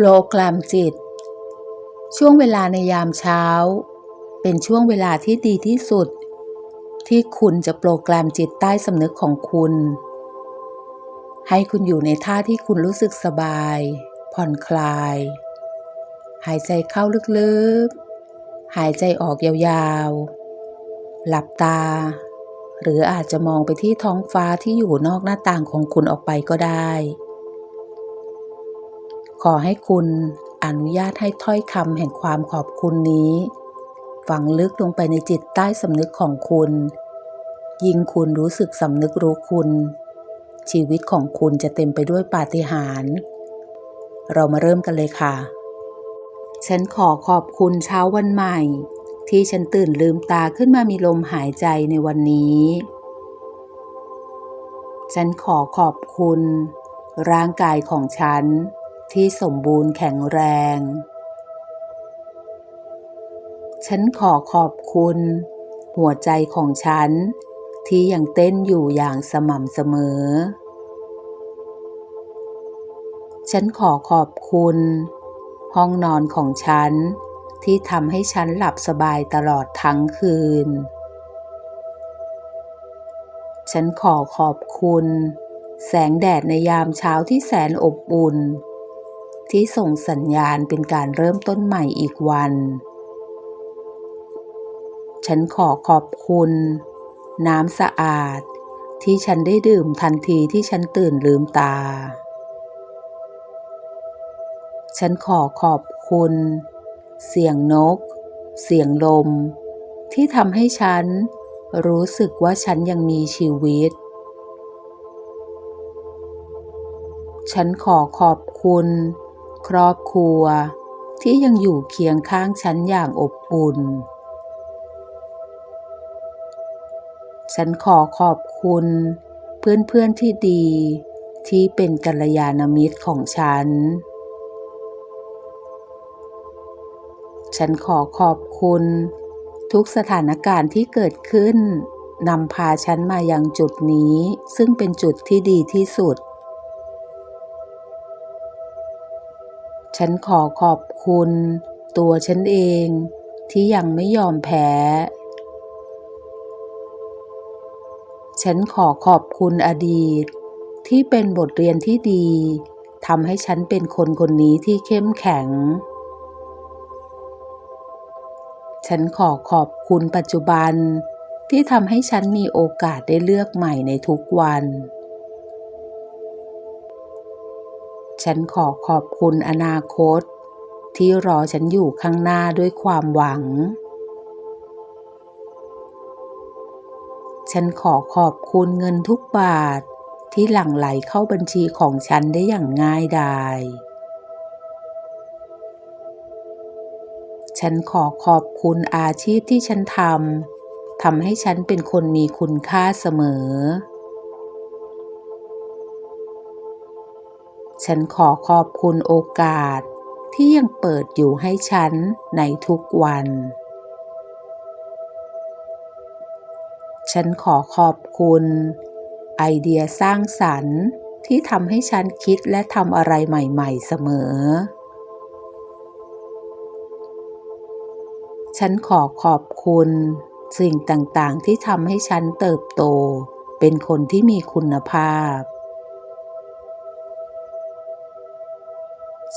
โปรแกรมจิต ช่วงเวลาในยามเช้า เป็นช่วงเวลาที่ดีที่สุด ที่คุณจะโปรแกรมจิตใต้สำนึกของคุณ ให้คุณอยู่ในท่าที่คุณรู้สึกสบาย ผ่อนคลาย หายใจเข้าลึกๆ หายใจออกยาวๆ หลับตา หรืออาจจะมองไปที่ท้องฟ้าที่อยู่นอกหน้าต่างของคุณออกไปก็ได้ ขอให้คุณอนุญาตให้ถ้อยคำแห่งความขอบคุณนี้ ฝังลึกลงไปในจิตใต้สำนึกของคุณ ยิ่งคุณรู้สึกสำนึกรู้คุณ ชีวิตของคุณจะเต็มไปด้วยปาฏิหาริย์เรามาเริ่มกันเลยค่ะ ฉันขอขอบคุณเช้าวันใหม่ ที่ฉันตื่นลืมตาขึ้นมามีลมหายใจในวันนี้ ฉันขอขอบคุณ ร่างกายของฉัน ที่สมบูรณ์แข็งแรง ฉันขอขอบคุณ หัวใจของฉัน ที่ยังเต้นอยู่อย่างสม่ำเสมอ ฉันขอขอบคุณ ห้องนอนของฉัน ที่ทำให้ฉันหลับสบายตลอดทั้งคืน ฉันขอขอบคุณ แสงแดดในยามเช้าที่แสนอบอุ่น ที่ส่งสัญญาณเป็นการเริ่มต้นใหม่อีกวัน ฉันขอขอบคุณ น้ำสะอาด ที่ฉันได้ดื่มทันทีที่ฉันตื่นลืมตา ฉันขอขอบคุณ เสียงนก เสียงลม ที่ทำให้ฉันรู้สึกว่าฉันยังมีชีวิต ฉันขอขอบคุณ ครอบครัว ที่ยังอยู่เคียงข้างฉันอย่างอบอุ่น ฉันขอขอบคุณ เพื่อนๆที่ดี ที่เป็นกัลยาณมิตรของฉัน ฉันขอขอบคุณ ทุกสถานการณ์ที่เกิดขึ้นนำพาฉันมายังจุดนี้ซึ่งเป็นจุดที่ดีที่สุด ฉันขอขอบคุณ ตัวฉันเองที่ยังไม่ยอมแพ้ ฉันขอขอบคุณอดีต ที่เป็นบทเรียนที่ดีทำให้ฉันเป็นคนคนนี้ที่เข้มแข็ง ฉันขอขอบคุณปัจจุบันที่ทำให้ฉันมีโอกาสได้เลือกใหม่ในทุกวัน ฉันขอขอบคุณอนาคต ที่รอฉันอยู่ข้างหน้าด้วยความหวัง ฉันขอขอบคุณเงินทุกบาทที่หลั่งไหลเข้าบัญชีของฉันได้อย่างง่ายดาย ฉันขอขอบคุณอาชีพที่ฉันทำทำให้ฉันเป็นคนมีคุณค่าเสมอ ฉันขอขอบคุณโอกาสที่ยังเปิดอยู่ให้ฉันในทุกวัน ฉันขอขอบคุณ ไอเดียสร้างสรรค์ที่ทำให้ฉันคิดและทำอะไรใหม่ๆเสมอ ฉันขอขอบคุณ สิ่งต่างๆที่ทำให้ฉันเติบโต เป็นคนที่มีคุณภาพ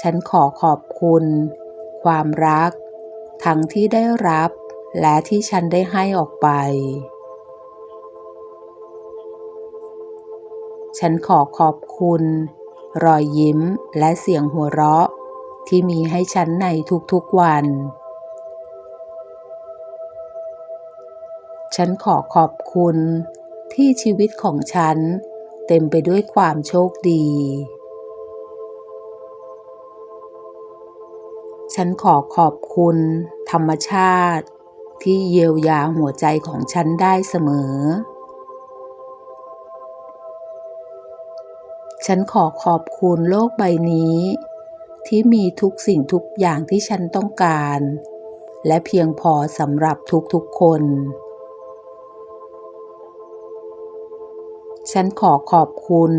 ฉันขอขอบคุณ ความรัก ทั้งที่ได้รับและที่ฉันได้ให้ออกไป ฉันขอขอบคุณ รอยยิ้มและเสียงหัวเราะ ที่มีให้ฉันในทุกๆวัน ฉันขอขอบคุณที่ชีวิตของฉันเต็มไปด้วยความโชคดี ฉันขอขอบคุณ ธรรมชาติ ที่เยียวยาหัวใจของฉันได้เสมอ ฉันขอขอบคุณโลกใบนี้ ที่มีทุกสิ่งทุกอย่างที่ฉันต้องการ และเพียงพอสำหรับทุกๆคน ฉันขอขอบคุณ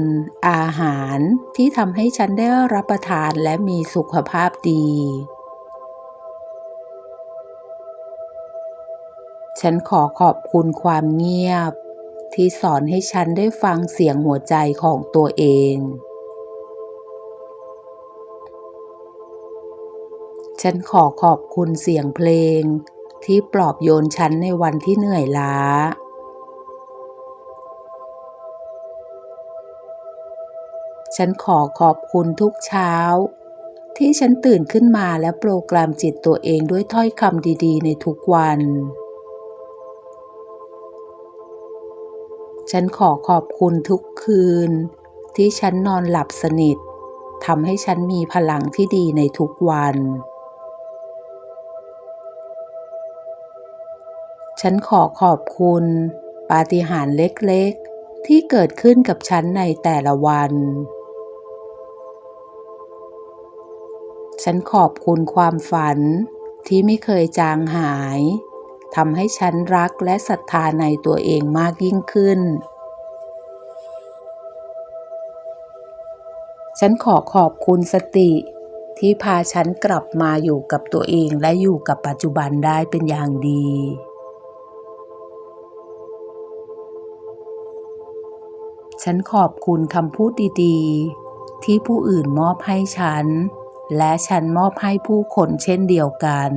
อาหารที่ทำให้ฉันได้รับประทานและมีสุขภาพดี ฉันขอขอบคุณความเงียบ ที่สอนให้ฉันได้ฟังเสียงหัวใจของตัวเอง ฉันขอขอบคุณเสียงเพลง ที่ปลอบโยนฉันในวันที่เหนื่อยล้า ฉันขอขอบคุณทุกเช้า ที่ฉันตื่นขึ้นมาและโปรแกรมจิตตัวเองด้วยถ้อยคำดีๆ ในทุกวัน ฉันขอขอบคุณทุกคืน ที่ฉันนอนหลับสนิททำให้ฉันมีพลังที่ดีในทุกวัน ฉันขอขอบคุณปาฏิหาริย์เล็กๆ ที่เกิดขึ้นกับฉันในแต่ละวัน ฉันขอบคุณความฝันที่ไม่เคยจางหาย ทำให้ฉันรักและศรัทธาในตัวเองมากยิ่งขึ้น ฉันขอขอบคุณสติ ที่พาฉันกลับมาอยู่กับตัวเองและอยู่กับปัจจุบันได้เป็นอย่างดี ฉันขอบคุณคำพูดดีๆ ที่ผู้อื่นมอบให้ฉัน และฉันมอบให้ผู้คนเช่นเดียวกัน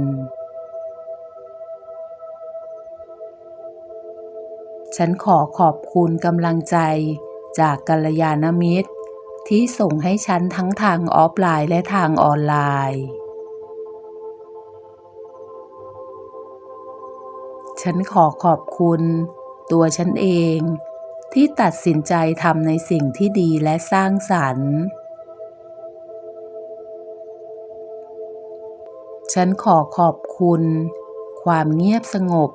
ฉันขอขอบคุณกำลังใจ จากกัลยาณมิตร ที่ส่งให้ฉันทั้งทางออฟไลน์และทางออนไลน์ ฉันขอขอบคุณ ตัวฉันเอง ที่ตัดสินใจทำในสิ่งที่ดีและสร้างสรรค์ฉันขอขอบคุณ ความเงียบสงบ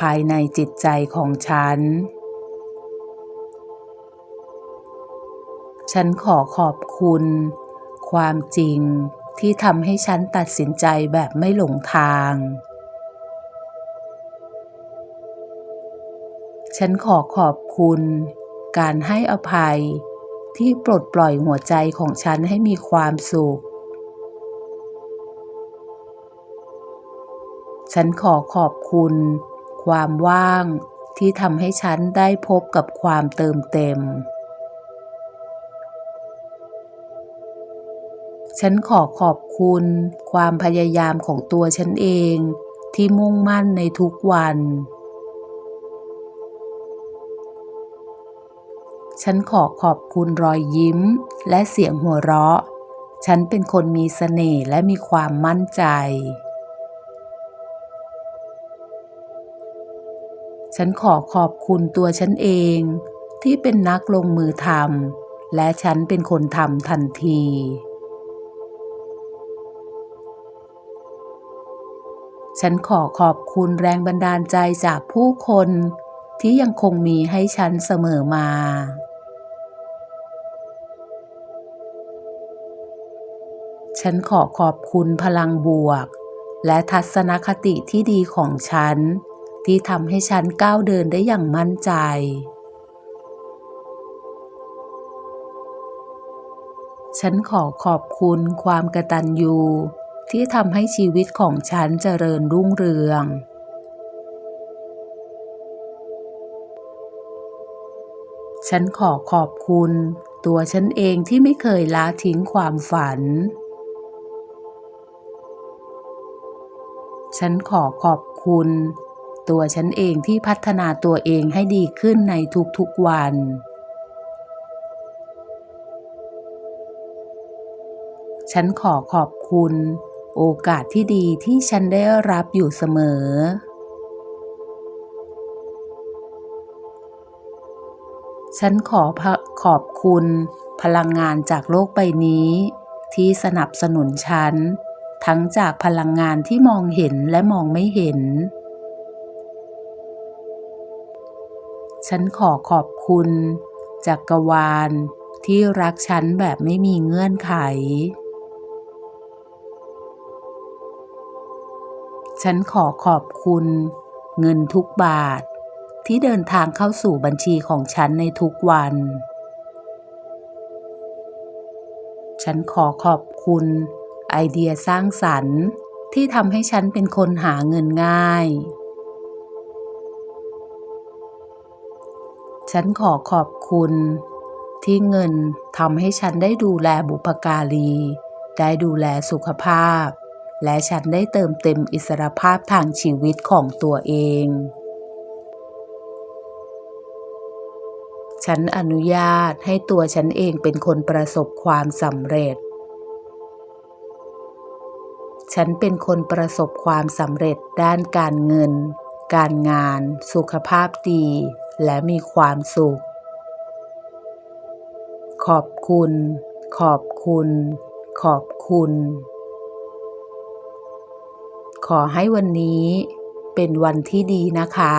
ภายในจิตใจของฉัน ฉันขอขอบคุณ ความจริงที่ทำให้ฉันตัดสินใจแบบไม่หลงทาง ฉันขอขอบคุณ การให้อภัยที่ปลดปล่อยหัวใจของฉันให้มีความสุข ฉันขอขอบคุณ ความว่างที่ทำให้ฉันได้พบกับความเติมเต็ม ฉันขอขอบคุณความพยายามของตัวฉันเองที่มุ่งมั่นในทุกวัน ฉันขอขอบคุณรอยยิ้มและเสียงหัวเราะ ฉันเป็นคนมีเสน่ห์และมีความมั่นใจ ฉันขอขอบคุณตัวฉันเองที่เป็นนักลงมือทำและฉันเป็นคนทำทันที ฉันขอขอบคุณแรงบันดาลใจจากผู้คนที่ยังคงมีให้ฉันเสมอมา ฉันขอขอบคุณพลังบวก และทัศนคติที่ดีของฉัน ที่ทำให้ฉันก้าวเดินได้อย่างมั่นใจ ฉันขอขอบคุณความกระตัญญูที่ทำให้ชีวิตของฉันเจริญรุ่งเรือง ฉันขอขอบคุณ ตัวฉันเองที่ไม่เคยละทิ้งความฝัน ฉันขอขอบคุณ ตัวฉันเองที่พัฒนาตัวเองให้ดีขึ้นในทุกๆวัน ฉันขอขอบคุณ โอกาสที่ดีที่ฉันได้รับอยู่เสมอ ฉันขอขอบคุณพลังงานจากโลกใบนี้ ที่สนับสนุนฉัน ทั้งจากพลังงานที่มองเห็นและมองไม่เห็น ฉันขอขอบคุณ จักกรวาลที่รักฉันแบบไม่มีเงื่อนไข ฉันขอขอบคุณ เงินทุกบาท ที่เดินทางเข้าสู่บัญชีของฉันในทุกวัน ฉันขอขอบคุณ ไอเดียสร้างสรรค์ที่ทำให้ฉันเป็นคนหาเงินง่าย ฉันขอขอบคุณ ที่เงินทำให้ฉันได้ดูแลบุพการี ได้ดูแลสุขภาพ และฉันได้เติมเต็มอิสรภาพทางชีวิตของตัวเอง ฉันอนุญาตให้ตัวฉันเองเป็นคนประสบความสำเร็จ ฉันเป็นคนประสบความสำเร็จด้านการเงิน การงาน สุขภาพดี และมีความสุข ขอบคุณ ขอบคุณ ขอบคุณ ขอให้วันนี้เป็นวันที่ดีนะคะ